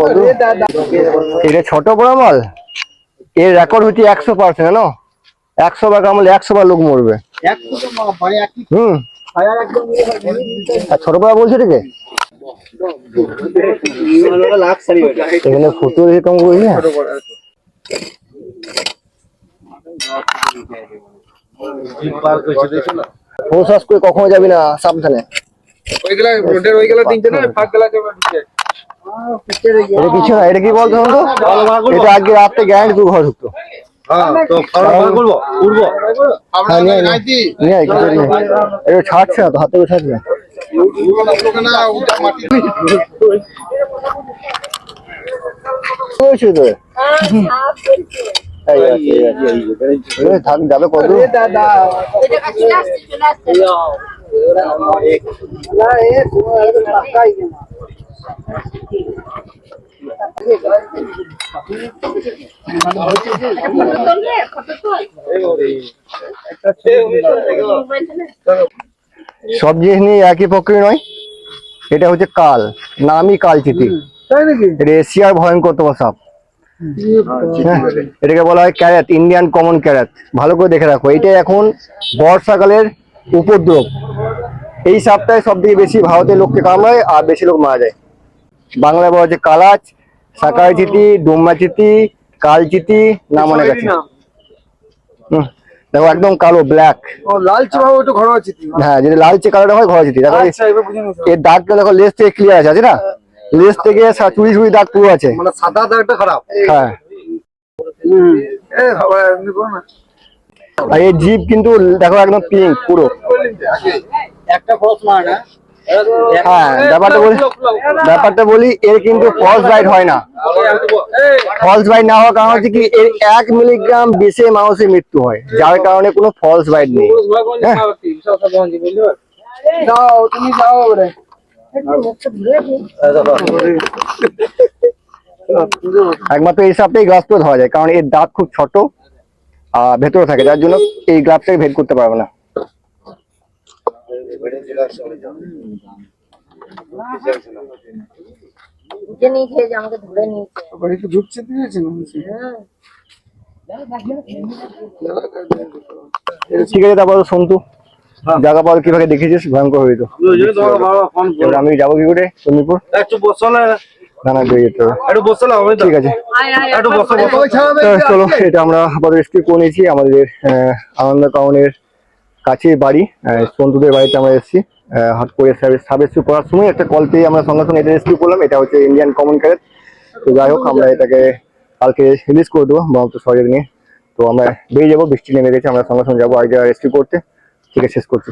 কত? এটা ছোট বড় মাল? এর রেকর্ড হচ্ছে একশো পার্সেন্ট জানো? একশো বার কামড়ে একশো বার লোক মরবে। হুম। আর ছোট বড় বলছে এটাকে? এখানে ফুটো রেখে কম করি না? কখনো যাবি না সাবধানে। ওইগুলা রোডের ওইগুলা তিনটে না ফাঁক গেলা যাবে এটা কিছু না এটা কি বলতো এটা গ্যারান্টি ঘর ঢুকতো হ্যাঁ, ছাড়ছে না তো হাতে ছাড়ছে না যাবে কত সব জিনিস নিয়ে একই প্রক্রিয়া নয়, এটা হচ্ছে কাল, নামই কালচিতি। এটা এশিয়ার ভয়ঙ্করতম সাপ। এটাকে বলা হয় ক্যারেট, ইন্ডিয়ান কমন ক্যারেট। ভালো করে দেখে রাখো এটা এখন বর্ষাকালের উপদ্রব। এই সাপটায় সব থেকে বেশি ভারতের লোককে কামড়ায় আর বেশি লোক মারা যায়। বাংলায় বলা হচ্ছে কালাচ সাকার চিতি ডুম্বা চিতি কাল চিতি নাম। অনেক আছে দেখো একদম কালো ব্ল্যাক হ্যাঁ যেটা লালচে কালারটা হয় ঘর চিতি। দেখো আচ্ছা এর দাগটা দেখো লেস থেকে ক্লিয়ার আছে আছে না? লেস থেকে সা- চুড়ি চুড়ি দাগ পুরো আছে। মানে সাদা দাগটা খারাপ। হ্যাঁ। আর এই জিপ কিন্তু দেখো একদম পিঙ্ক পুরো। একটা ফলস মার না। হ্যাঁ ব্যাপারটা বলি ব্যাপারটা বলি এর কিন্তু ফলস রাইড হয় না। ফলস না হওয়ার কারণ হচ্ছে কি এর এক মিলিগ্রাম মৃত্যু হয় যার কারণে কোনো ফলস রাইড নেই। হ্যাঁ। যাও তুমি যাও এবারে একমাত্র এই সাপটাই গ্লাস করে ধরা যায় কারণ এর দাঁত খুব ছোট আর ভেতরে থাকে যার জন্য এই গ্লাসটাকে ভেদ করতে পারবে না। নিয়ে খেয়েছে আমাকে ধরে নিয়েছে। বাড়ি ঢুকছে দিয়েছে ঠিক আছে তারপর সন্তু। জায়গা পাল কীভাবে দেখেছিস? ভয়ঙ্কর হয়ে তো এবার আমি যাব কি করে? চন্দ্রপুর একটু বসো না না না যেতে হবে। একটু বসো না হবে ঠিক আছে। একটু বসো চলো এটা আমরা আপাতত রেস্কিউ করে নিয়েছি। আমাদের আনন্দ কাউনের কাছে বাড়ি সন্তুদের বাড়িতে আমরা এসেছি। হট করে সাব রেস্কিউ করার সময় একটা কল পেয়ে আমরা সঙ্গে সঙ্গে এটা রেস্কিউ করলাম এটা হচ্ছে ইন্ডিয়ান কমন ক্যারেট তো যাই হোক, আমরা এটাকে কালকে রিলিজ করে দেবো ব্রহ্মপুত্র সহযোগ নিয়ে তো আমরা বেরিয়ে যাব, বৃষ্টি নেমে গেছে, আমরা সঙ্গে সঙ্গে যাব আগে রেস্কিউ করতে। ঠিক আছে, শেষ করছি।